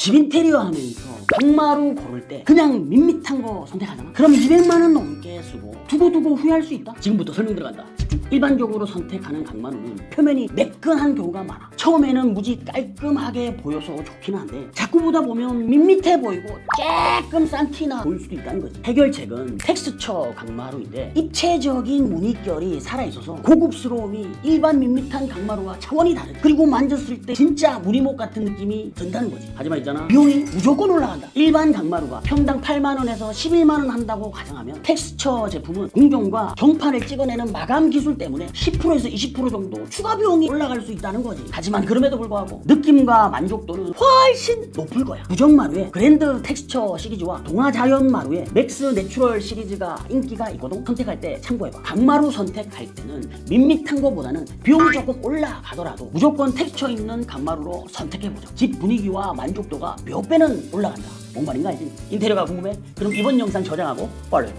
집 인테리어 하면서 강마루 고를 때 그냥 밋밋한 거 선택하잖아. 그럼 200만 원 넘게 쓰고 두고두고 후회할 수 있다? 지금부터 설명 들어간다. 집중. 일반적으로 선택하는 강마루는 표면이 매끈한 경우가 많아. 처음에는 무지 깔끔하게 보여서 좋긴 한데 자꾸 보다 보면 밋밋해 보이고 조금 싼티나 보일 수도 있다는 거지. 해결책은 텍스처 강마루인데 입체적인 무늬결이 살아있어서 고급스러움이 일반 밋밋한 강마루와 차원이 다르다 그리고 만졌을 때 진짜 무늬목 같은 느낌이 든다는 거지. 하지만 있잖아. 비용이 무조건 올라간다. 일반 강마루가 평당 8만 원에서 11만 원 한다고 가정하면 텍스 처 제품은 공정과 경판을 찍어내는 마감 기술 때문에 10%에서 20% 정도 추가 비용이 올라갈 수 있다는 거지. 하지만 그럼에도 불구하고 느낌과 만족도는 훨씬 높을 거야. 부정 마루의 그랜드 텍스처 시리즈와 동아자연 마루의 맥스 내추럴 시리즈가 인기가 있거든. 선택할 때 참고해봐. 강마루 선택할 때는 밋밋한 거보다는 비용이 조금 올라가더라도 무조건 텍스처 있는 강마루로 선택해보자. 집 분위기와 만족도가 몇 배는 올라간다. 뭔 말인가 알지? 인테리어가 궁금해? 그럼 이번 영상 저장하고 팔로우 해봐